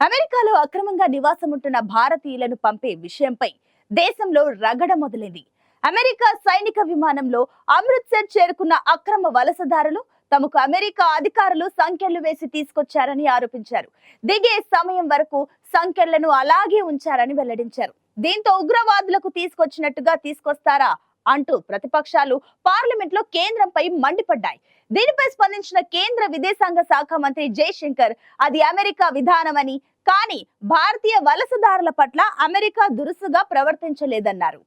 అమెరికాలో అక్రమంగా నివాసం ఉంటున్న భారతీయులను పంపే విషయంపై దేశంలో రగడ మొదలైంది. అమెరికా సైనిక విమానంలో అమృత్సర్ చేరుకున్న అక్రమ వలసదారులు తమకు అమెరికా అధికారులు సంఖ్యలు వేసి తీసుకొచ్చారని ఆరోపించారు. దిగే సమయం వరకు సంఖ్యలను అలాగే ఉంచారని వెల్లడించారు. దీంతో ఉగ్రవాదులకు తీసుకొచ్చినట్టుగా తీసుకొస్తారా అంటూ ప్రతిపక్షాలు పార్లమెంట్లో కేంద్రంపై మండిపడ్డాయి. దీనిపై స్పందించిన కేంద్ర విదేశాంగ శాఖ మంత్రి జైశంకర్ అది అమెరికా విధానమని కానీ భారతీయ వలసదారుల పట్ల అమెరికా దురుసుగా ప్రవర్తించలేదన్నారు.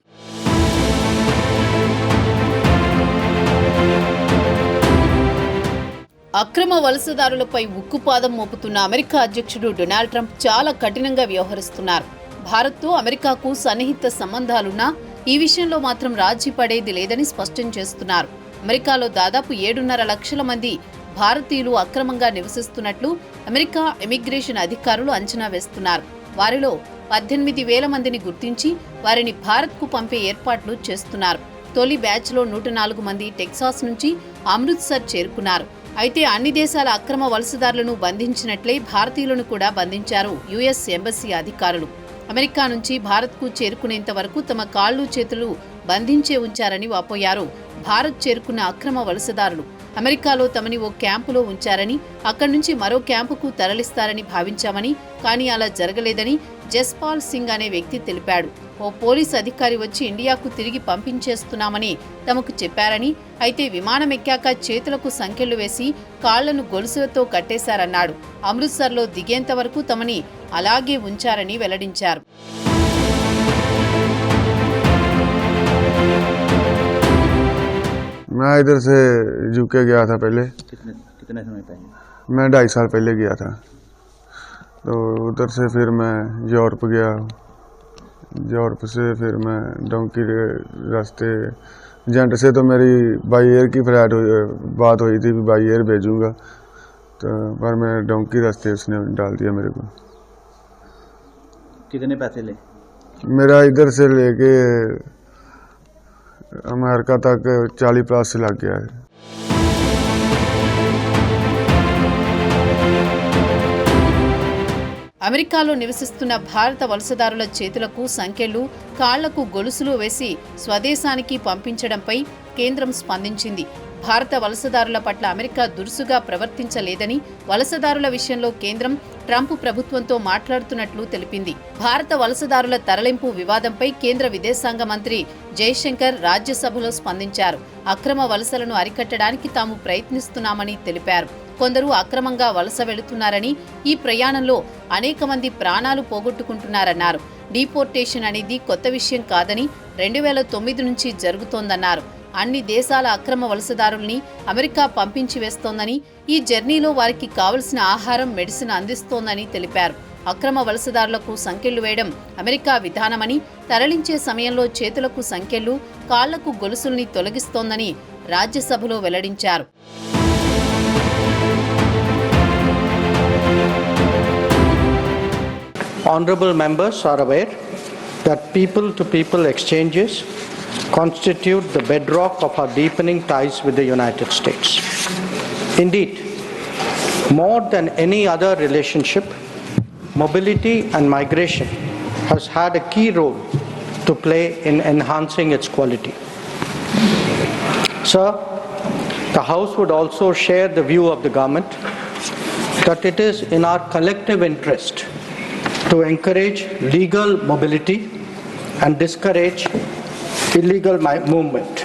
అక్రమ వలసదారులపై ఉక్కుపాదం మోపుతున్న అమెరికా అధ్యక్షుడు డొనాల్డ్ ట్రంప్ చాలా కఠినంగా వ్యవహరిస్తున్నారు. భారత్తో అమెరికాకు సన్నిహిత సంబంధాలున్నా ఈ విషయంలో మాత్రం రాజీ పడేది లేదని స్పష్టం చేస్తున్నారు. అమెరికాలో దాదాపు ఏడున్నర లక్షల మంది భారతీయులు అక్రమంగా నివసిస్తున్నట్లు అమెరికా ఇమిగ్రేషన్ అధికారులు అంచనా వేస్తున్నారు. వారిలో పద్దెనిమిది వేల మందిని గుర్తించి వారిని భారత్కు పంపే ఏర్పాట్లు చేస్తున్నారు. తొలి బ్యాచ్లో నూట నాలుగు మంది టెక్సాస్ నుంచి అమృత్సర్ చేరుకున్నారు. అయితే అన్ని దేశాల అక్రమ వలసదారులను బంధించినట్లే భారతీయులను కూడా బంధించారు యుఎస్ ఎంబసీ అధికారులు. అమెరికా నుంచి భారత్కు చేరుకునేంత వరకు తమ కాళ్ళు చేతులు బంధించే ఉంచారని వాపోయారు. భారత్ చేరుకున్న అక్రమ వలసదారులు. అమెరికాలో తమని ఓ క్యాంపులో ఉంచారని అక్కడి నుంచి మరో క్యాంపుకు తరలిస్తారని భావించామని కానీ అలా జరగలేదని జస్పాల్ సింగ్ అనే వ్యక్తి తెలిపాడు. ఓ పోలీస్ అధికారి వచ్చి ఇండియాకు తిరిగి పంపించేస్తున్నామని తమకు చెప్పారని అయితే విమానం ఎక్కాక చేతులకు సంఖ్యలు వేసి కాళ్ళను గొలుసులతో కట్టేశారన్నాడు. అమృత్సర్లో దిగేంత వరకు తమని అలాగే ఉంచారని వెల్లడించారు मैं इधर से यूके गया था पहले कितने कितने समय पहले मैं ढाई साल पहले गया था तो उधर से फिर मैं यूरोप गया यूरोप से फिर मैं डोंकी के रास्ते एजेंट से तो मेरी बाई एयर की फ्लाइट हुई बात हुई थी भी बाई एयर भेजूंगा तो पर मैं डोंकी रास्ते उसने डाल दिया मेरे को कितने पैसे ले मेरा इधर से लेके अमेरिका तक चालीस प्लस लग गया है అమెరికాలో నివసిస్తున్న భారత వలసదారుల చేతులకు సంఖ్యలు కాళ్లకు గొలుసులు వేసి స్వదేశానికి పంపించడంపై కేంద్రం స్పందించింది భారత వలసదారుల పట్ల అమెరికా దురుసుగా ప్రవర్తించలేదని వలసదారుల విషయంలో కేంద్రం ట్రంప్ ప్రభుత్వంతో మాట్లాడుతున్నట్లు తెలిపింది. భారత వలసదారుల తరలింపు వివాదంపై కేంద్ర విదేశాంగ మంత్రి జైశంకర్ రాజ్యసభలో స్పందించారు. అక్రమ వలసలను అరికట్టడానికి తాము ప్రయత్నిస్తున్నామని తెలిపారు. కొందరు అక్రమంగా వలస వెళుతున్నారని ఈ ప్రయాణంలో అనేక మంది ప్రాణాలు పోగొట్టుకుంటున్నారన్నారు. డీపోర్టేషన్ అనేది కొత్త విషయం కాదని రెండు వేల తొమ్మిది నుంచి జరుగుతోందన్నారు. అన్ని దేశాల అక్రమ వలసదారుల్ని అమెరికా పంపించి వేస్తోందని ఈ జర్నీలో వారికి కావలసిన ఆహారం మెడిసిన్ అందిస్తోందని తెలిపారు. అక్రమ వలసదారులకు సంకెళ్ళు వేయడం అమెరికా విధానమని తరలించే సమయంలో చేతులకు సంకెళ్ళు కాళ్ళకు గొలుసుల్ని తొలగిస్తోందని రాజ్యసభలో వెల్లడించారు. Honorable members are aware that people to people exchanges constitute the bedrock of our deepening ties with the United States. Indeed, more than any other relationship, mobility and migration has had a key role to play in enhancing its quality. Sir, the House would also share the view of the government that it is in our collective interest to encourage legal mobility and discourage illegal movement.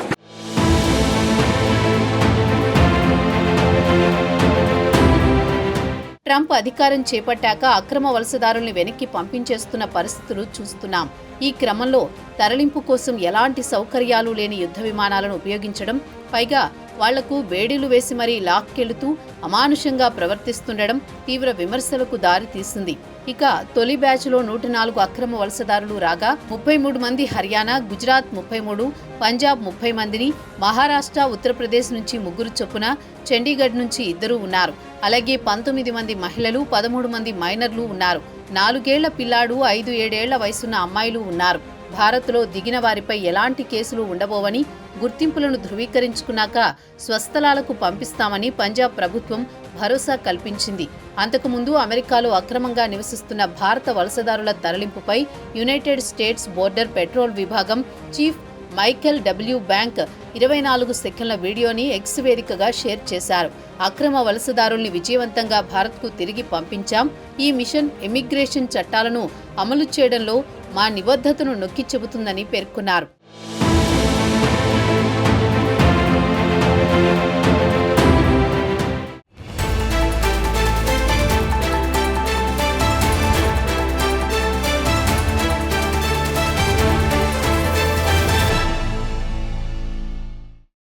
Trump అధికారం చేపట్టాక అక్రమ వలసదారుల్ని వెనక్కి పంపించేస్తున్న పరిస్థితులు చూస్తున్నాం ఈ క్రమంలో తరలింపు కోసం ఎలాంటి సౌకర్యాలు లేని యుద్ధ విమానాలను ఉపయోగించడం పైగా వాళ్ళకు వేడిలు వేసి మరీ లాక్కెళుతూ అమానుషంగా ప్రవర్తిస్తుండడం తీవ్ర విమర్శలకు దారితీసింది ఇక తొలి బ్యాచ్లో నూట నాలుగు అక్రమ వలసదారులు రాగా ముప్పై మూడు మంది హర్యానా గుజరాత్ ముప్పై మూడు పంజాబ్ ముప్పై మందిని మహారాష్ట్ర ఉత్తరప్రదేశ్ నుంచి ముగ్గురు చొప్పున చండీగఢ్ నుంచి ఇద్దరు ఉన్నారు. అలాగే పంతొమ్మిది మంది మహిళలు పదమూడు మంది మైనర్లు ఉన్నారు. నాలుగేళ్ళ పిల్లాడు ఐదు ఏడేళ్ళ వయసున్న అమ్మాయిలు ఉన్నారు. భారత్లో దిగిన వారిపై ఎలాంటి కేసులు ఉండబోవని గుర్తింపులను ధృవీకరించుకున్నాక స్వస్థలాలకు పంపిస్తామని పంజాబ్ ప్రభుత్వం భరోసా కల్పించింది. అంతకుముందు అమెరికాలో అక్రమంగా నివసిస్తున్న భారత వలసదారుల తరలింపుపై యునైటెడ్ స్టేట్స్ బోర్డర్ పెట్రోల్ విభాగం చీఫ్ మైకెల్ డబ్ల్యూ బ్యాంక్ ఇరవై నాలుగు సెకండ్ల వీడియోని ఎక్స్ వేదికగా షేర్ చేశారు. అక్రమ వలసదారుల్ని విజయవంతంగా భారత్కు తిరిగి పంపించాం. ఈ మిషన్ ఇమిగ్రేషన్ చట్టాలను అమలు చేయడంలో మా నిబద్ధతను నొక్కి చెబుతుందని పేర్కొన్నారు.